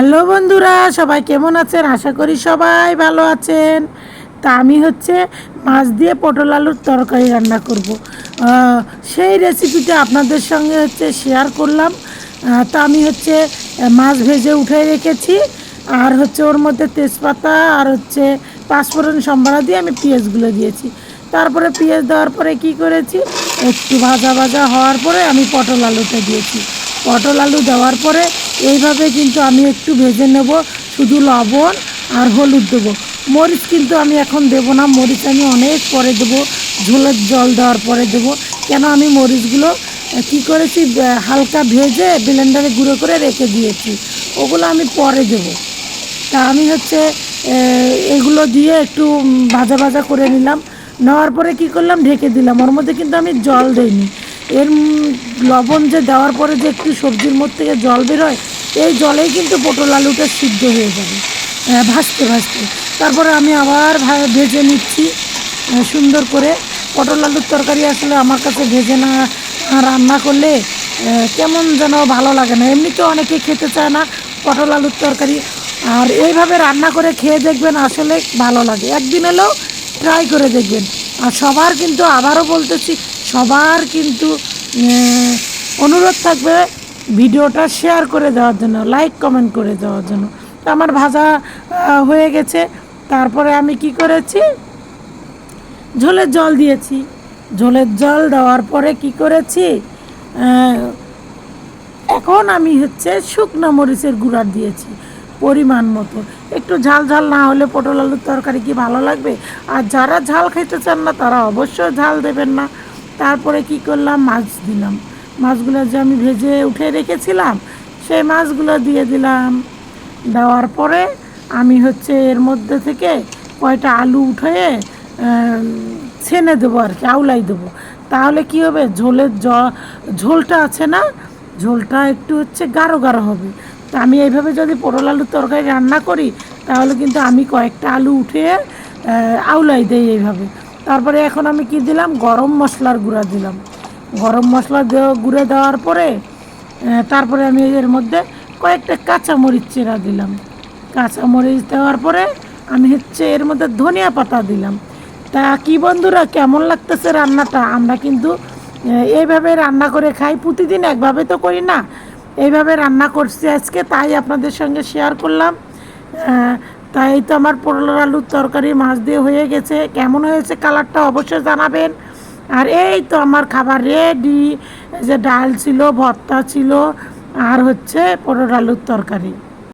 Hello বন্ধুরা, সবাই কেমন আছেন? আশা করি সবাই ভালো আছেন। তা আমি হচ্ছে মাছ দিয়ে পটল আলুর তরকারি রান্না করব। সেই রেসিপিটা আপনাদের সঙ্গে হচ্ছে শেয়ার করলাম। তা আমি হচ্ছে মাছ ভেজে উঠে রেখেছি। আর হচ্ছে ওর মধ্যে তেজপাতা আর হচ্ছে পাঁচফোড়ন সম্বারা দিয়ে আমি পেঁয়াজগুলো দিয়েছি। তারপরে পেঁয়াজ দেওয়ার পরে কি করেছি? একটু ভাজা ভাজা হওয়ার পরে আমি পটল আলুটা দিয়েছি। পটল আলু দেওয়ার পরে এইভাবে কিন্তু আমি একটু ভেজে নেব, শুধু লবণ আর হলুদ দেবো। মরিচ কিন্তু আমি এখন দেবো না, মরিচ আমি অনেক পরে দেবো, ঝোলের জল দেওয়ার পরে দেবো। কেন আমি মরিচগুলো কী করেছি হালকা ভেজে ব্লেন্ডারে গুঁড়ো করে রেখে দিয়েছি, ওগুলো আমি পরে দেবো। তা আমি হচ্ছে এগুলো দিয়ে একটু ভাজা ভাজা করে নিলাম, নেওয়ার পরে কি করলাম, ঢেকে দিলাম। ওর মধ্যে কিন্তু আমি জল দিইনি। এর লবণ যে দেওয়ার পরে যে একটু সবজির মধ্যে থেকে জল বেরোয় এই জলেই কিন্তু পটল আলুটা সিদ্ধ হয়ে যাবে। আহ, ভাজতে ভাজতে। তারপরে আমি আবার ভেজে নিচ্ছি সুন্দর করে। পটল আলুর তরকারি আসলে আমার কাছে ভেজে না রান্না করলে কেমন যেন ভালো লাগে না। এমনিতেও অনেকে খেতে চায় না পটল আলুর তরকারি। আর এইভাবে রান্না করে খেয়ে দেখবেন আসলে ভালো লাগে। একদিন এলেও ট্রাই করে দেখবেন। আর সবার কিন্তু আবারও বলতেছি সবার কিন্তু অনুরোধ থাকবে ভিডিওটা শেয়ার করে দেওয়ার জন্য, লাইক, কমেন্ট করে দেওয়ার জন্য। তো আমার ভাজা হয়ে গেছে। তারপরে আমি কি করেছি? ঝোলের জল দিয়েছি। ঝোলের জল দেওয়ার পরে কি করেছি? এখন আমি হচ্ছে শুকনো মরিচের গুঁড়া দিয়েছি, পরিমাণ মতো। একটু ঝাল ঝাল না হলে পটল আলুর তরকারি কি ভালো লাগবে? আর যারা ঝাল খেতে চান না, তারা অবশ্যই ঝাল দেবেন না। তারপরে কি করলাম? মাছ দিলাম। মাছগুলো যে আমি ভেজে উঠে রেখেছিলাম, সেই মাছগুলো দিয়ে দিলাম। দেওয়ার পরে আমি হচ্ছে এর মধ্যে থেকে কয়টা আলু উঠে ছেনে দেবো আর কি, আউলাই দেবো। তাহলে কি হবে? ঝোলের জ, ঝোলটা আছে না? ঝোলটা একটু হচ্ছে গাঢ় গাঢ় হবে। তা আমি এইভাবে যদি পটল আলুর তরকারি রান্না করি, তাহলে কিন্তু আমি কয়েকটা আলু উঠিয়ে আউলাই দেই এইভাবে। তারপরে এখন আমি কি দিলাম? গরম মশলার গুঁড়া দিলাম। গরম মশলা গুঁড়ে দেওয়ার পরে তারপরে আমি এর মধ্যে কয়েকটা কাঁচামরিচ চেরা দিলাম। কাঁচা মরিচ দেওয়ার পরে আমি হচ্ছে এর মধ্যে ধনিয়া পাতা দিলাম। তা কি বন্ধুরা, কেমন লাগতেছে রান্নাটা? আমরা কিন্তু এইভাবে রান্না করে খাই, প্রতিদিন একভাবে তো করি না। এইভাবে রান্না করছি আজকে, তাই আপনাদের সঙ্গে শেয়ার করলাম। তাই তো আমার পটল আলুর তরকারি মাছ দিয়ে হয়ে গেছে। কেমন হয়েছে কালারটা অবশ্যই জানাবেন। আর এই তো আমার খাবার রেডি যে ডাল ছিল, ভর্তা ছিল, আর হচ্ছে পটল আলুর তরকারি।